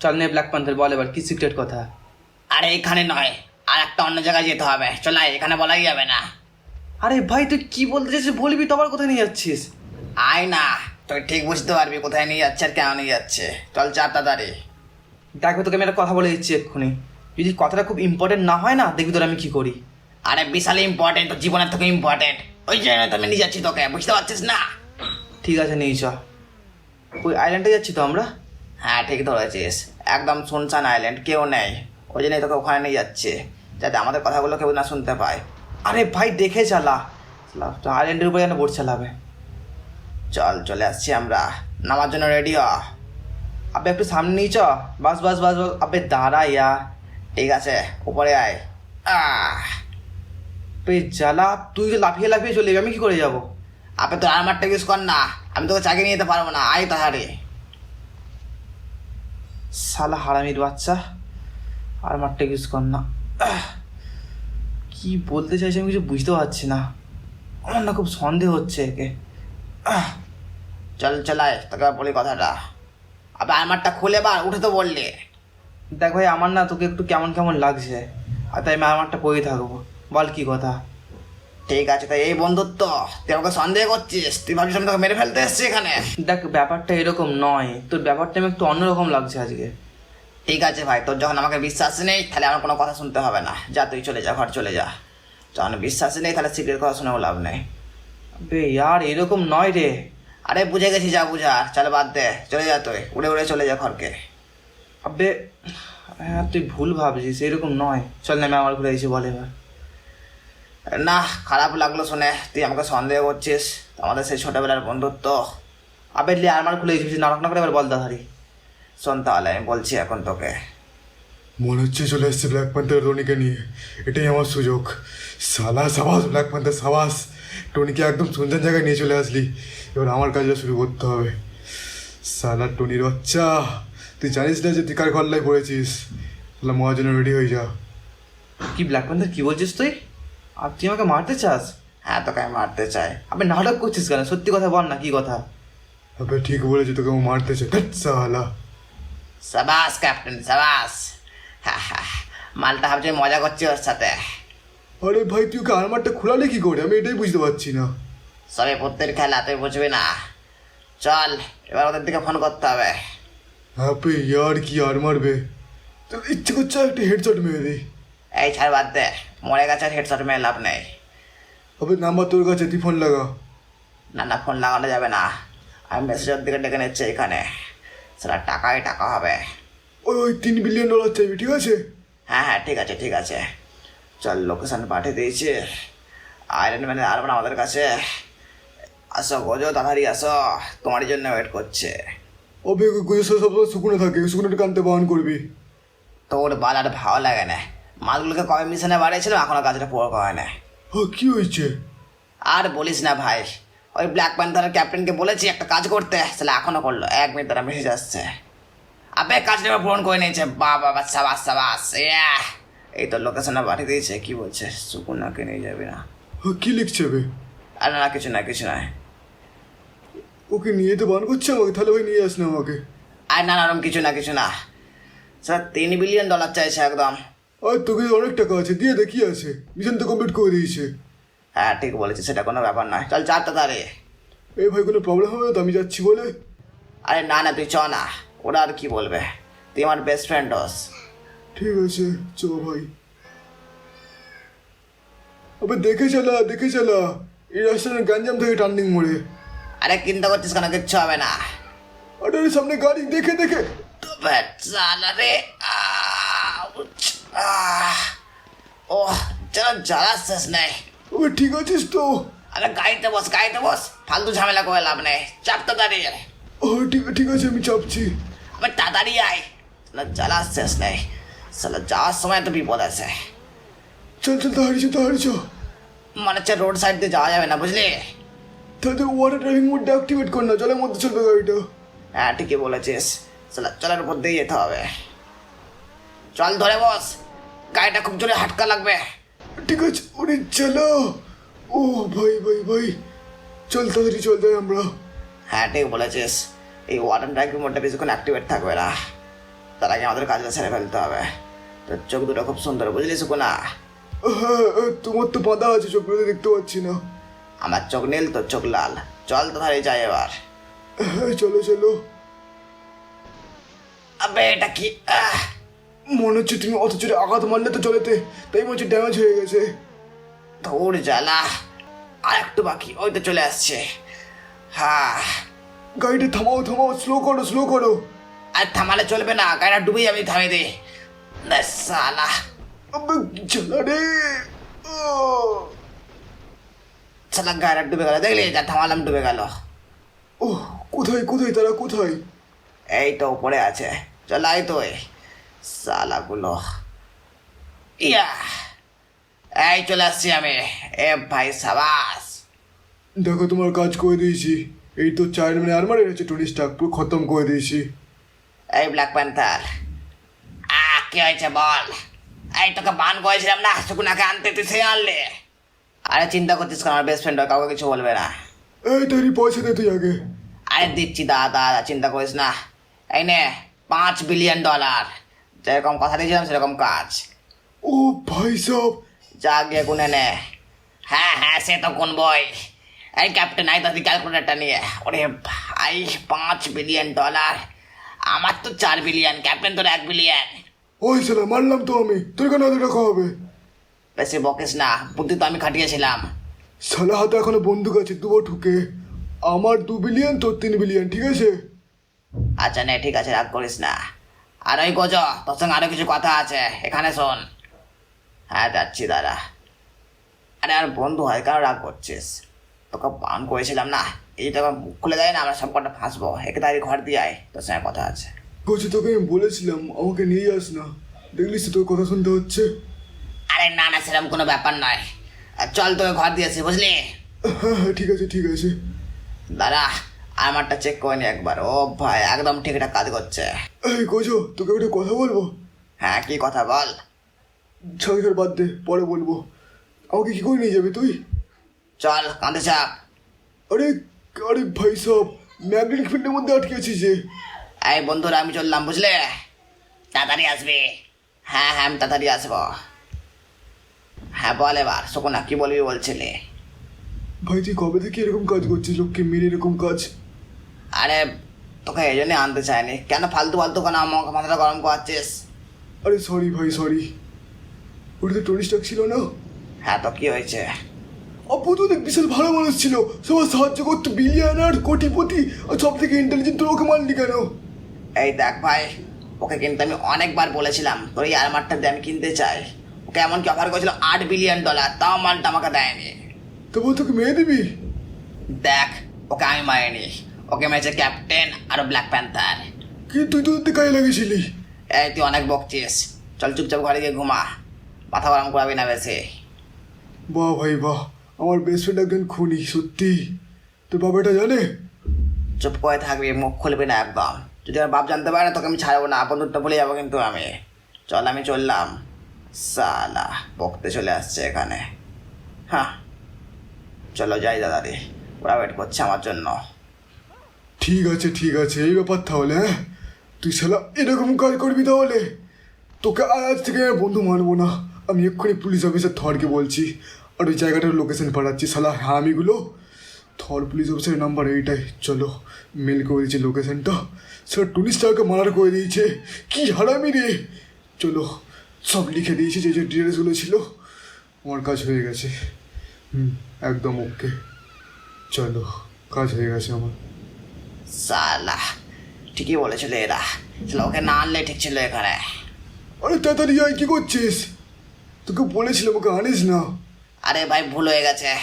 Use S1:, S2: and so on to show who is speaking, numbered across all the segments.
S1: চল নে black panther বল এবার কি সিক্রেট কথা?
S2: আরে এখানে নয়। আর একটা অন্য জায়গায় যেতে হবে। চল আয়, এখানে বলাই যাবে না।
S1: আরে ভাই তুই কি বলতে চাইছিস? বলবি তো আবার কোথায় নিয়ে যাচ্ছিস?
S2: আয় না তুই ঠিক বুঝতে পারবি কোথায় নিয়ে যাচ্ছে আর কেন নিয়ে যাচ্ছে। চল চার তাড়াতাড়ি।
S1: দেখো তোকে আমি একটা কথা বলে দিচ্ছি এক্ষুনি। যদি কথাটা খুব ইম্পর্টেন্ট না হয় না দেখবি তোর আমি কি করি।
S2: আরে বিশাল ইম্পর্টেন্ট তোর জীবনের থেকে ইম্পর্টেন্ট ওই জন্য তো আমি নিয়ে যাচ্ছি তোকে বুঝতে পারছিস না?
S1: ঠিক আছে নিয়ে চ। ওই আইল্যান্ডে যাচ্ছি তো আমরা?
S2: হ্যাঁ ঠিক ধরেছিস। একদম শুনশান আইল্যান্ড কেউ নেই। ওই জন্যই তোকে ওখানে নিয়ে যাচ্ছে। যাতে আমাদের কথাগুলো কেউ না শুনতে পায়।
S1: আরে ভাই, দেখে চালা। তো আইল্যান্ডের উপরে যেন বোট চালাবে।
S2: চল, চলে আসছি আমরা। নামার জন্য রেডি হ।
S1: আবে একটু সামনে নিয়ে চ। বাস বাস বাস বাস। আবে দাঁড়া ইয়া।
S2: ঠিক আছে, উপরে আয়।
S1: বে জ্বালা, তুই তো লাফিয়ে লাফিয়ে চলে যাবি আমি কি করে যাব?
S2: আপনি তোর আর্মারটা ইউজ কর না। আমি তোকে চাকরি নিয়ে যেতে পারব না। আয় তাহারে
S1: সালা হারামির বাচ্চা। আর মারটা ইউজ কর না! কি বলতে চাইছি আমি কিছু বুঝতে পারছি না। আমার না খুব সন্দেহ হচ্ছে একে।
S2: চল চলায় তোকে বলি কথাটা। আবে আর্মারটা খুলে বার উঠে তো বললে।
S1: দেখ ভাই, আমার না তোকে একটু কেমন কেমন লাগছে। আর তাই আমি আমারটা পরে থাকব। বল কি কথা।
S2: ঠিক আছে তাই এই বন্ধুত্ব। তুই আমাকে সন্দেহ করছিস তুই ভাবছিস আমি তোকে মেরে ফেলতে এসছি এখানে?
S1: দেখ ব্যাপারটা এরকম নয়। তোর ব্যাপারটা আমি একটু অন্যরকম লাগছে আজকে।
S2: ঠিক আছে ভাই তোর যখন আমাকে বিশ্বাস নেই তাহলে আমার কোনো কথা শুনতে হবে না। যা তুই চলে যা ঘর চলে যা। যখন বিশ্বাস নেই তাহলে সিক্রেট কথা শুনেও লাভ নেই।
S1: বে ইয়ার এরকম নয় রে।
S2: আরে বুঝে গেছি যা বুঝার। চল বাদ দে চলে যা তুই। উড়ে উড়ে চলে যা ঘরকে।
S1: আবে হ্যাঁ তুই ভুল ভাবছিস এরকম নয়। চল না আমি আমার ঘুরে এসে বলে এবার।
S2: না খারাপ লাগল শুনে। তুই আমাকে সন্দেহ করছিস? আমাদের সেই ছোটবেলার বন্ধুত্ব।
S1: আবে লে আমার খুলে এসেছিস নাটক না করে এবার বল দাদারি।
S2: শোন তাহলে আমি বলছি এখন তোকে।
S3: মনে হচ্ছে চলে এসছে ব্ল্যাক প্যান্থার টনিকে নিয়ে। এটাই আমার সুযোগ। সালা সাবাস ব্ল্যাক প্যান্থার সাবাস। টনিকে একদম সুন্দর জায়গায় নিয়ে চলে আসলি। এবার আমার কাজটা শুরু করতে হবে। সালা টনির বাচ্চা তুই জানিস না যে তুই কার গল্লায় পড়েছিস? তাহলে মহার জন্য রেডি হয়ে যা।
S1: কি ব্ল্যাক প্যান্থার কি বলছিস তুই? আর তুই আমাকে মারতে চাস?
S2: হ্যাঁ তোকে আমি মারতে চাই।
S1: আবে নাটক করছিস কেন? সত্যি কথা বল না কি কথা?
S3: আবে ঠিক বলেছি তোকে ও মারতে চাই। সালা।
S2: সাবাস ক্যাপ্টেন সাবাস। মালটা ভাবছি মজা করছি ওর সাথে।
S3: আরে ভাই তুই ওকে আর্মারটা খোলালে কি করে? আমি এটাই বুঝতে পারছি না।
S2: সবে পুত্রের খেলা তুই বুঝবি না। চল এবার ওদের দিকে ফোন করতে হবে।
S3: হ্যাপি ইয়ার কি আর মারবে তো ইচ্ছে করছে একটা হেডশট মেরে দিই
S2: এই ছাড় বাদ দে। মরে গেছে হেডশট মেয়ে লাভ নেই।
S3: আবে নাম্বার তোর কাছে তুই ফোন লাগা
S2: না না ফোন লাগানো যাবে না। আমি মেসেজের দিকে ডেকে নিচ্ছি এখানে। সেটা টাকাই টাকা হবে।
S3: ওই ওই তিন বিলিয়ন ডলার চাইবি ঠিক আছে?
S2: হ্যাঁ হ্যাঁ ঠিক আছে ঠিক আছে। চল লোকেশন পাঠিয়ে দিয়েছি। আয়রন ম্যানের আর আমাদের কাছে। আসো গোজো তাড়াতাড়ি আসো। তোমার জন্য ওয়েট করছে।
S3: অবে গুজো সবসময় শুকনো থাকে। শুকনোটা কানতে বাহন করবি।
S2: তোর বাল আর ভালো লাগে না। মালগুলোকে কবে মিশনে বাড়িয়েছিল এখনও কাজটা পুরো করে না
S3: ও কি হয়েছে?
S2: আর বলিস না ভাই ওই ব্ল্যাক প্যান্থারের ক্যাপ্টেনকে বলেছি একটা কাজ করতে তাহলে এখনও করল এক মিনিট তারা মেসেজ আসছে আবে কাজটা এবার পূরণ করে নিয়েছে বাবা বাচ্চা বাচ্চা বাস এই তো লোকেশনে পাঠিয়ে দিয়েছে কি বলছে সুকুনাকে নিয়ে যাবে না।
S3: কি লিখছে বে?
S2: আর না কিছু না কিছু নয়
S3: ওকে নিয়ে তো বান করছে আমাকে তাহলে ওই নিয়ে আস না আমাকে।
S2: আর না নারম কিছু না কিছু না। স্যার তিন বিলিয়ন ডলার চাইছে একদম।
S3: আর তোকে অনেক টাকা আছে দিয়ে দেখি আছে? মিশন তো কমপ্লিট করে দিয়েছে।
S2: হ্যাঁ ঠিক বলেছি সেটা কোনো ব্যাপার নয়। চল চারটা তারে।
S3: এই ভাই কোনো প্রবলেম হবে না তো? আমি যাচ্ছি বলে।
S2: আরে না না তুই চ না। ওরা আর কি বলবে? তুই আমার বেস্ট ফ্রেন্ড হোস।
S3: ঠিক আছে চ ভাই। আবে দেখে চালা দেখে চালা। এই রাস্তাটা গাঞ্জাম থেকে টার্নিং মোড়ে।
S2: আরে চিন্তা করছিস কেন? কিচ্ছু হবে না।
S3: আরে সামনে গাড়ি দেখে দেখে।
S2: তো চালা রে আহ, ও যেন জ্বালা শেষ নেই
S3: ওকে ঠিক আছিস তো?
S2: আরে গাড়িতে বস গাড়িতে বস। ফালতু ঝামেলা করে লাভ নেই। চাপ তাড়াতাড়ি
S3: ও ঠিক ঠিক আছে আমি চাপছি।
S2: আবার তাড়াতাড়ি আয়। শালা জ্বালা শেষ নেই সালা যাওয়ার সময় তো বিপদ আছে।
S3: চল চল তাড়াতাড়ি চ
S2: মনে হচ্ছে রোড সাইড দিয়ে যাওয়া যাবে না বুঝলি?
S3: তাহলে ওয়াটার ড্রাইভিং মোডটা অ্যাক্টিভেট কর না জলের মধ্যে চলবে গাড়িটা।
S2: হ্যাঁ ঠিকই বলেছিস। চলা চলার উপর দিয়ে যেতে হবে। চল ধরে বস। গাড়িটা খুব জোরে হাটকা লাগবে।
S3: ঠিক আছে ওরে চলো। ও ভাই ভাই ভাই। চল তাড়াতাড়ি চল যাই আমরা।
S2: হ্যাঁ ঠিক বলেছিস। এই ওয়াটার ড্রাইভিং মোডটা বেশিক্ষণ অ্যাক্টিভেট থাকবে না। তার আগে আমাদের কাজটা সেরে ফেলতে হবে। তোর চোখ দুটো খুব সুন্দর বুঝলি সুকুনা?
S3: হ্যাঁ হ্যাঁ, তোমার তো বাঁধা আছে চোখগুলো দেখতে পাচ্ছি না।
S2: আমার চোখ নীল তোর চোখ লাল। চল তো ধারে যাই এবার।
S3: হ্যাঁ চলো চলো।
S2: আবে এটা কি? আহ!
S3: মনে হচ্ছে তুমি অত জোরে আঘাত মারলে তো চলেতে তাই মনে হচ্ছে ড্যামেজ হয়ে গেছে।
S2: ধুর জ্বালা আর একটু বাকি ওই তো চলে আসছে। হ্যাঁ
S3: গাড়িটা থামাও থামাও স্লো করো স্লো করো।
S2: আর থামালে চলবে না গাড়িটা ডুবে যাবে থামে দে। সালা।
S3: জ্বালা রে। আহ!
S2: সালা গাড়িটা ডুবে গেল দেখলি? যা থামালাম ডুবে গেল।
S3: ওহ কোথায় কোথায় তারা কোথায়?
S2: এই তো উপরে আছে। চল আয় তো সালাগুলো। ইয়া এই চলে আসছি আমি এ ভাই সাবাস।
S3: দেখো তোমার কাজ করে দিয়েছি। এই তো চার মানে আরমার এনেছে টনি স্টাক পুরো খতম করে দিয়েছি।
S2: এই ব্ল্যাক প্যান্থার আ কি হয়েছে বল? এই তোকে বান করেছিলাম না শুকুনাকে আনতে তুই সে আনলে। আরে চিন্তা করছিস কেন আমার বেস্ট ফ্রেন্ড কাউকে কিছু বলবে না।
S3: এই তারি পয়সা দে তুই আগে।
S2: আরে দিচ্ছি দাদা দাদা চিন্তা করিস না। এই নে পাঁচ বিলিয়ন ডলার যেরকম কথা দিয়েছিলাম সেরকম কাজ।
S3: ও ভাই সব।
S2: যা গিয়ে গুনে নে। হ্যাঁ হ্যাঁ সে তো গুনবই। এই ক্যাপ্টেন আই তাদের ক্যালকুলেটারটা নিয়ে। ওরে ভাই পাঁচ বিলিয়ন ডলার। আমার তো চার বিলিয়ন ক্যাপ্টেন তোর এক বিলিয়ন।
S3: ওই সালা মারলাম তো আমি। তোর কেন এত টাকা হবে?
S2: বেশি বকিস না বুদ্ধি তো আমি খাটিয়েছিলাম।
S3: সালা হাতে এখনও বন্দুক আছে দুবো ঠুকে। আমার দু বিলিয়ন তোর তিন বিলিয়ন ঠিক আছে?
S2: আচ্ছা নে ঠিক আছে রাগ করিস না। আর ওই গজ তোর সঙ্গে আরও কিছু কথা আছে এখানে শোন। হ্যাঁ যাচ্ছি দাদা। আরে আর বন্ধু হয় কেন রাগ করছিস। তোকে পান করেছিলাম না? এই তোকে মুখ খুলে দেয় না আমরা সব কটা ফাঁসবো। একে তাই ঘর দিয়ে আয় তোর সঙ্গে কথা আছে।
S3: বলছি তোকে আমি বলেছিলাম আমাকে নিয়ে যাস না। দেখলিস তো তোর কথা শুনতে হচ্ছে?
S2: আরে না না সেরকম কোনো ব্যাপার নয়। আর চল তোকে ঘর দিয়েছি বুঝলি?
S3: হ্যাঁ হ্যাঁ ঠিক আছে ঠিক আছে।
S2: দাদা আমারটা চেক করে নি একবার। ও ভাই একদম ঠিকঠাক কাজ করছে।
S3: এই গোজো তোকে একটা কথা বলব?
S2: হ্যাঁ কি কথা বল?
S3: ছাগের বাদ দে পরে বলব। আমাকে কি করে নিয়ে যাবে তুই?
S2: চল কাঁদে চাপ
S3: আরে আরে ভাই সব ম্যাগনেটিক ফিল্ডের মধ্যে আটকে আছি যে।
S2: এই বন্ধুরা আমি চললাম বুঝলে? তাড়াতাড়ি আসবে। হ্যাঁ হ্যাঁ আমি তাড়াতাড়ি আসব। হ্যাঁ বল এবার শোকনা কি বলবি বলছিলে?
S3: ভাই তুই কবে থেকে এরকম কাজ করছিস? লোককে মেরে এরকম কাজ?
S2: আরে তোকে এই জন্যই আনতে চাইনি। কেন ফালতু ফালতু কেন আমাকে মাথাটা গরম করাচ্ছিস?
S3: আরে সরি ভাই সরি ওটা তো টুরিস্ট ছিল না?
S2: হ্যাঁ তো কি হয়েছে?
S3: আপু তো দেখ বিশাল ভালো মানুষ ছিল। সবার সাহায্য করতো বিলিয়নার কোটিপতি আর সব থেকে ইন্টেলিজেন্ট তোর ওকে মারলি কেন?
S2: এই দেখ ভাই ওকে কিন্তু আমি অনেকবার বলেছিলাম তোর এই আরমারটা দিয়ে আমি কিনতে চাই। ওকে এমনকি অফার করেছিল আট বিলিয়ন ডলার তাও মালটা আমাকে দেয়নি।
S3: তবু তোকে মেয়ে দিবি?
S2: দেখ ওকে আমি মারিনি। ওকে মেরেছে ক্যাপ্টেন আর ব্ল্যাক প্যান্থার।
S3: কি তুই তো গায়ে লাগিয়েছিলি?
S2: এই তুই অনেক বকছিস। চল চুপচাপ ঘরে গিয়ে ঘুমা। মাথা গরম করাবি না বেশি।
S3: বাহ ভাই বাহ। আমার বেস্ট ফ্রেন্ড একজন খুনি সত্যি। তোর বাবা এটা জানে?
S2: চুপ করে থাকবি মুখ খুলবি না একদম। যদি আমার বাপ জানতে পারে না তোকে আমি ছাড়বো না। বন্ধুত্ব ভুলে যাব কিন্তু আমি। চল আমি চললাম। সালা বকতে চলে আসছে এখানে। হ্যাঁ চলো যাই দাদাদি। ওরা ওয়েট করছে আমার জন্য।
S3: ঠিক আছে ঠিক আছে, এই ব্যাপার তাহলে হ্যাঁ? তুই শালা এরকম কাজ করবি তাহলে? তোকে আজ থেকে বন্ধু মানবো না। আমি এক্ষুনি পুলিশ অফিসার থরকে বলছি। আর ওই জায়গাটার লোকেশন পাঠাচ্ছি, শালা। হ্যাঁ আমিগুলো? থর পুলিশ অফিসারের নাম্বার এইটাই। চলো মেল করে দিয়েছে লোকেশনটা স্যার টুনি স্টারকে মারার করে দিয়েছে। কি হারামি রে! চলো, সব লিখে দিয়েছে, যে যে ডিটেলসগুলো ছিল। আমার কাজ হয়ে গেছে। হুম, একদম ওকে চলো, কাজ হয়ে গেছে আমার।
S2: সালা ঠিকই বলেছিল এরা। চলো ওকে না আনলে ঠিক ছিল এখানে।
S3: আরে তাড়াতাড়ি আয় কি করছিস? তোকে বলেছিলাম ওকে আনিস না।
S2: আরে ভাই ভুল হয়ে গেছে।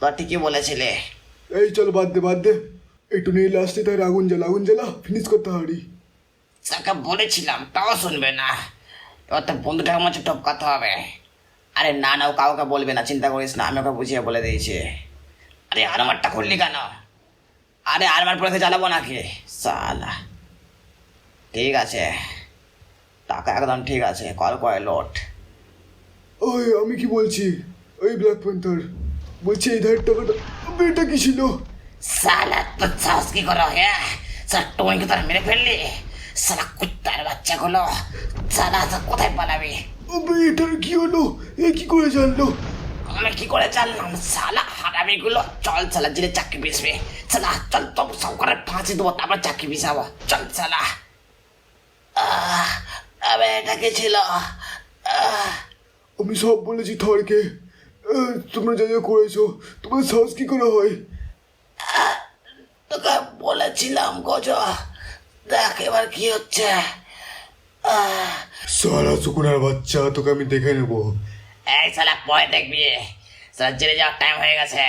S2: তোর ঠিকই বলেছিলে।
S3: এই চল বাদ দে বাদ দে। একটু নিয়ে লাস্টে তাই আগুন জ্বালা আগুন জ্বালা ফিনিশ করতে হারি।
S2: তাকে বলেছিলাম তাও শুনবে না। এবার তো বন্ধুটাকে মধ্যে টপকাতে হবে। আরে না না ও কাউকে বলবে না চিন্তা করিস না আমি ওকে বুঝিয়ে বলে দিয়েছি। আরে আরমারটা খুললি কেন? আরে আরমার পরে চালাবো নাকি? সালা। ঠিক আছে। টাকা একদম ঠিক আছে। কল করে লোট
S3: ওই আমি কি বলছি? ওই ব্ল্যাক প্যান্থার বলছি এই ধারের টাকাটা আবে, এটা কি ছিল?
S2: সালা তো সাহস কি করো হ্যাঁ স্যার তোমাকে তোর মেরে ফেললি? সালা কুত্তার বাচ্চাগুলো। সালা তা কোথায় পালাবি?
S3: এটার কি হলো? এ কি করে জানলো?
S2: আমি কি করে জানলাম সালা? হারামিগুলো চল সালা জেলে চাকরি পিসবে। সালা চল তো সব করে ফাঁসি দেবো তারপর চাকরি পিসাবো। চল সালা। আহ, আবে এটা কি ছিল?
S3: আমি সব বলেছি থরকে। তোমরা যা যা করেছ তোমার সাহস কি করে হয়?
S2: তোকে বলেছিলাম গজ। দেখ এবার কি হচ্ছে।
S3: সারা শুকুনার বাচ্চা তোকে আমি দেখে নেব।
S2: এই সালা পরে দেখবি। সালা জেলে যাওয়ার টাইম হয়ে গেছে।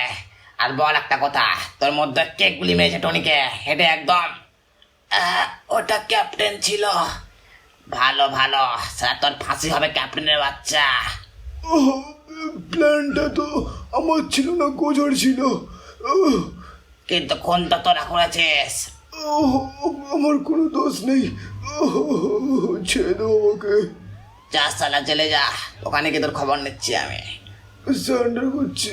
S2: আর বল একটা কথা তোর মধ্যে কেক গুলি মেরেছে টনিকে হেঁটে একদম। ওটা ক্যাপ্টেন ছিল। ভালো ভালো স্যার তোর ফাঁসি হবে ক্যাপ্টেনের বাচ্চা।
S3: প্ল্যানটা তো আমার ছিল না গোজর ছিল।
S2: কিন্তু খুন তো তোরা করেছিস
S3: আমার কোনো দোষ নেই। ছেড়ে দেবো আমাকে।
S2: যা সালা জেলে যা। ওখানে গিয়ে তোর খবর নিচ্ছি আমি।
S3: সারেন্ডার করছি